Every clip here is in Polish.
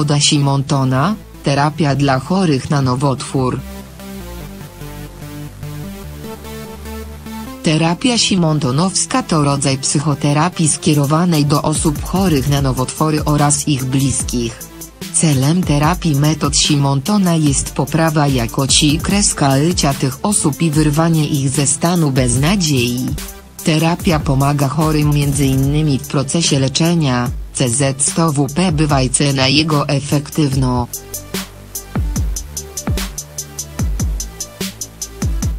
Metoda Simontona, terapia dla chorych na nowotwór. Terapia simontonowska to rodzaj psychoterapii skierowanej do osób chorych na nowotwory oraz ich bliskich. Celem terapii metod Simontona jest poprawa jakości kreska życia tych osób i wyrwanie ich ze stanu beznadziei. Terapia pomaga chorym m.in. w procesie leczenia, CZ100WP bywa i cena jego efektywno.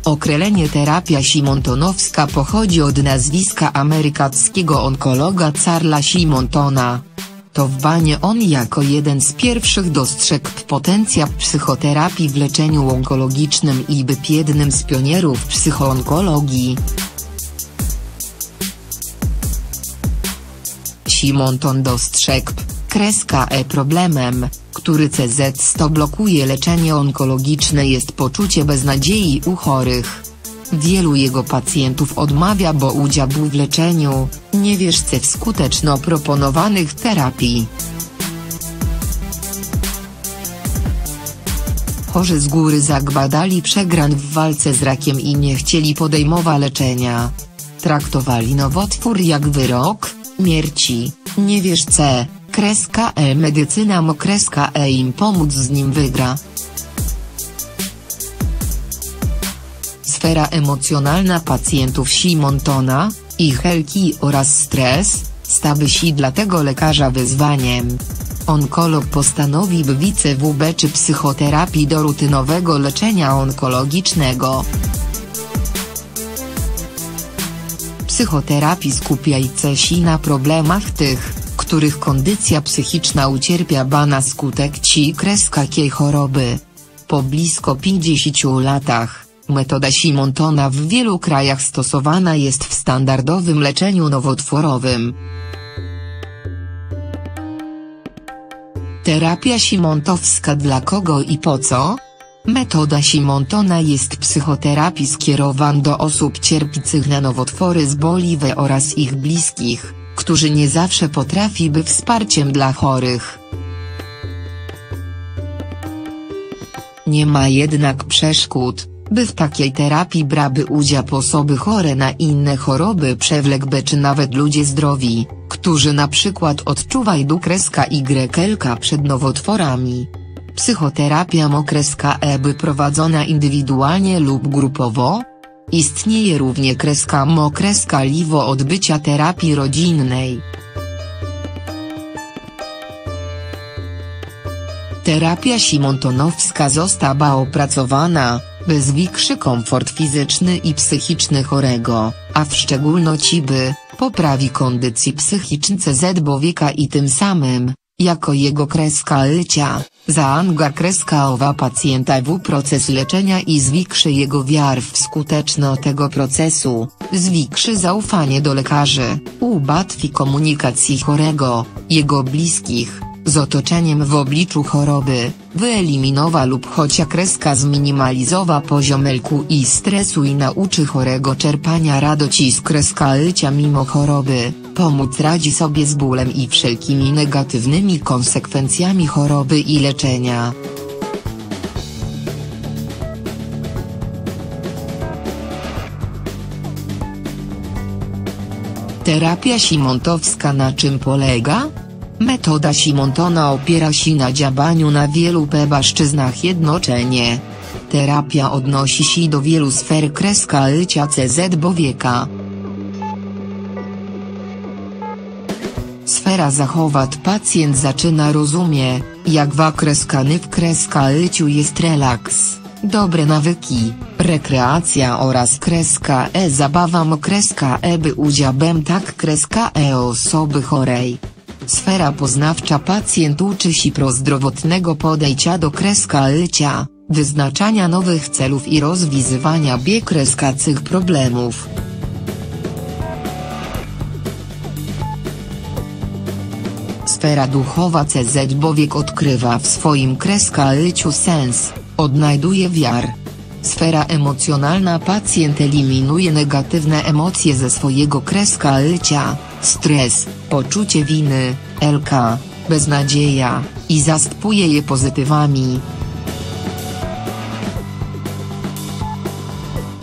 Określenie terapia simontonowska pochodzi od nazwiska amerykańskiego onkologa Charlesa Simontona. To w banie on jako jeden z pierwszych dostrzegł potencjał psychoterapii w leczeniu onkologicznym i był jednym z pionierów psychoonkologii. Simonton dostrzegł, kreska e problemem, który CZ100 blokuje leczenie onkologiczne jest poczucie beznadziei u chorych. Wielu jego pacjentów odmawia bo udział w leczeniu, nie wierzce w skuteczno proponowanych terapii. Chorzy z góry zagbadali przegran w walce z rakiem i nie chcieli podejmować leczenia. Traktowali nowotwór jak wyrok, mierci, nie wiesz co, kreska e medycyna mo kreska e im pomóc z nim wygra. Sfera emocjonalna pacjentów Simontona, ich helki oraz stres, stały się dla tego lekarza wyzwaniem. Onkolog postanowił wice WB czy psychoterapii do rutynowego leczenia onkologicznego. Psychoterapii skupiajce się na problemach tych, których kondycja psychiczna ucierpia ba na skutek ci kreskakiej choroby. Po blisko 50 latach, metoda Simontona w wielu krajach stosowana jest w standardowym leczeniu nowotworowym. Terapia Simontowska dla kogo i po co? Metoda Simontona jest psychoterapii skierowan do osób cierpiących na nowotwory zboliwe oraz ich bliskich, którzy nie zawsze potrafi być wsparciem dla chorych. Nie ma jednak przeszkód, by w takiej terapii brały udział osoby chore na inne choroby przewlekłe czy nawet ludzie zdrowi, którzy na przykład odczuwają kreska Y przed nowotworami. Psychoterapia mokreska E by prowadzona indywidualnie lub grupowo? Istnieje równie kreska mokreska liwo odbycia terapii rodzinnej. Terapia simontonowska została opracowana, by zwiększy komfort fizyczny i psychiczny chorego, a w szczególności by, poprawi kondycji psychiczną CZ bowieka i tym samym, jako jego kreska życia, zaanga kreska owa pacjenta w proces leczenia i zwiększy jego wiar w skuteczność tego procesu, zwiększy zaufanie do lekarzy, ułatwi komunikację chorego, jego bliskich, z otoczeniem w obliczu choroby, wyeliminowa lub chocia kreska zminimalizowa poziom lku i stresu i nauczy chorego czerpania radości z kreska życia mimo choroby, pomóc radzi sobie z bólem i wszelkimi negatywnymi konsekwencjami choroby i leczenia. Terapia Simontowska na czym polega? Metoda Simontona opiera się na działaniu na wielu płaszczyznach jednocześnie. Terapia odnosi się do wielu sfer kreska życia CZ bowieka. Sfera zachować pacjent zaczyna rozumie, jak wakreskany w kreska życiu jest relaks, dobre nawyki, rekreacja oraz kreska e zabawa mo kreska e by udziałbem tak kreska e osoby chorej. Sfera poznawcza pacjent uczy się prozdrowotnego podejścia do kreska życia, wyznaczania nowych celów i rozwiązywania biekreskacych problemów. Sfera duchowa CZ Bowiek odkrywa w swoim kreska życiu sens, odnajduje wiar. Sfera emocjonalna pacjent eliminuje negatywne emocje ze swojego kreska życia, stres, poczucie winy, LK, beznadzieja, i zastępuje je pozytywami.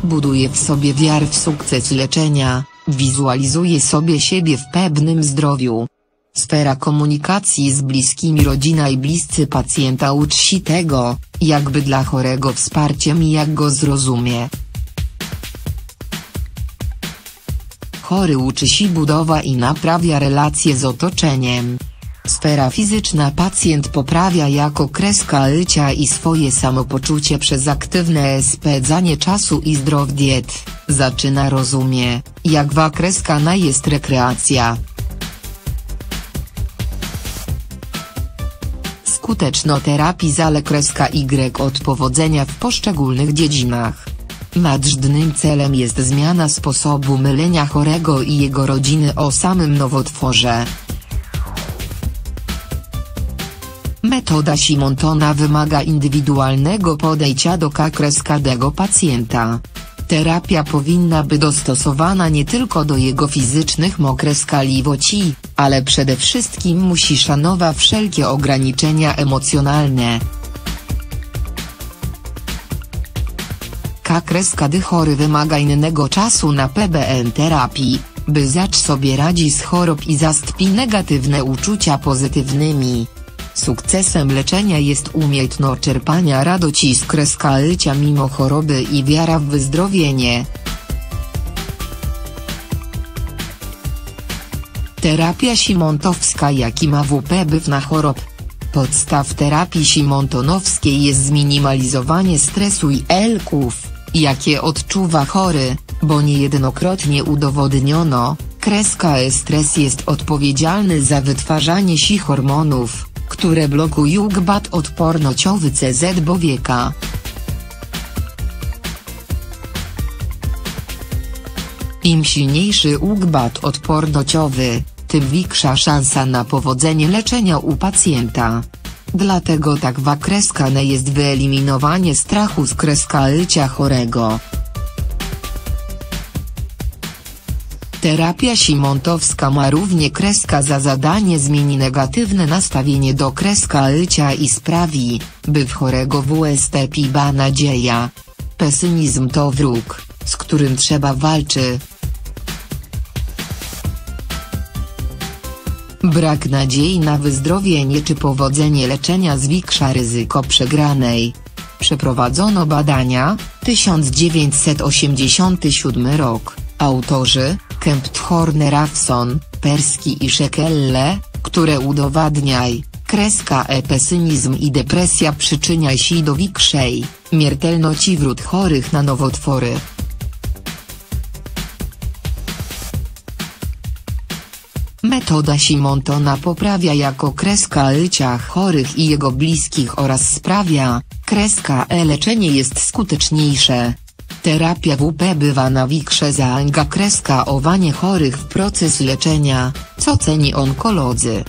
Buduje w sobie wiarę w sukces leczenia, wizualizuje sobie siebie w pewnym zdrowiu. Sfera komunikacji z bliskimi rodzina i bliscy pacjenta uczy się tego, jakby dla chorego wsparciem i jak go zrozumie. Chory uczy się budowa i naprawia relacje z otoczeniem. Sfera fizyczna pacjent poprawia jako kreska życia i swoje samopoczucie przez aktywne spędzanie czasu i zdrow diet, zaczyna rozumie, jak wa kreskana jest rekreacja. Skuteczno-terapii zale kreska Y od powodzenia w poszczególnych dziedzinach. Nadrzędnym celem jest zmiana sposobu mylenia chorego i jego rodziny o samym nowotworze. Metoda Simontona wymaga indywidualnego podejścia do każdego pacjenta. Terapia powinna być dostosowana nie tylko do jego fizycznych mokreskaliwości, ale przede wszystkim musi szanować wszelkie ograniczenia emocjonalne. K-kreska chory wymaga innego czasu na PBN terapii, by zacz sobie radzi z chorób i zastąpi negatywne uczucia pozytywnymi. Sukcesem leczenia jest umiejętno czerpania radości z kreska mimo choroby i wiara w wyzdrowienie. Terapia simontowska jaki ma WP na chorob. Podstaw terapii simontonowskiej jest zminimalizowanie stresu i elków, jakie odczuwa chory, bo niejednokrotnie udowodniono, kreska e-stres jest odpowiedzialny za wytwarzanie si hormonów, które blokują gbat odpornościowy CZ bowieka. Im silniejszy ugbat odpornościowy, tym większa szansa na powodzenie leczenia u pacjenta. Dlatego tak wakreskane jest wyeliminowanie strachu z kreska życia chorego. Terapia simontowska ma równie kreska za zadanie zmieni negatywne nastawienie do kreska życia i sprawi, by w chorego WST piba nadzieja. Pesymizm to wróg, z którym trzeba walczy. Brak nadziei na wyzdrowienie czy powodzenie leczenia zwiększa ryzyko przegranej. Przeprowadzono badania, 1987 rok, autorzy, Kempt Horner Rafson, Perski i Szekelle, które udowadniaj, kreska e pesymizm i depresja przyczynia się do większej, miertelności wrót chorych na nowotwory. Metoda Simontona poprawia jako kreska życia chorych i jego bliskich oraz sprawia, kreska E leczenie jest skuteczniejsze. Terapia WP bywa na większe zaangażowanie chorych w proces leczenia, co ceni onkolodzy.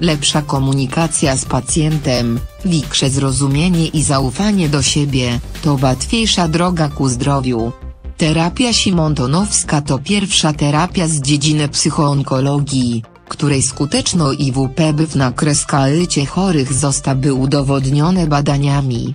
Lepsza komunikacja z pacjentem, większe zrozumienie i zaufanie do siebie, to łatwiejsza droga ku zdrowiu. Terapia Simontonowska to pierwsza terapia z dziedziny psychoonkologii, której skuteczno IWP byw na kreskalcie chorych zostały udowodnione badaniami.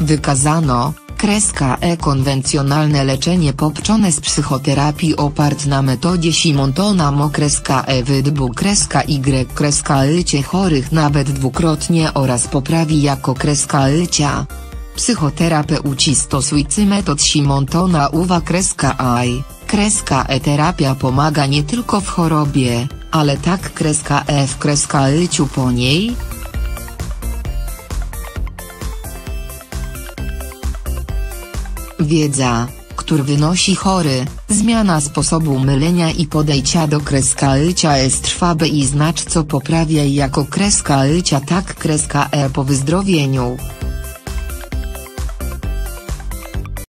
Wykazano, kreska E konwencjonalne leczenie poprzone z psychoterapii opart na metodzie Simontona mo kreska E wydbu kreska Y kreska lycie chorych nawet dwukrotnie oraz poprawi jako kreska lycia. Psychoterapeuci stosujcy metod Simontona uwa kreska I, kreska E terapia pomaga nie tylko w chorobie, ale tak kreska E w kreska lyciu po niej, Wiedza, który wynosi chory, zmiana sposobu mylenia i podejścia do kreska życia jest trwabe i znacz co poprawia jako kreska życia tak kreska E po wyzdrowieniu.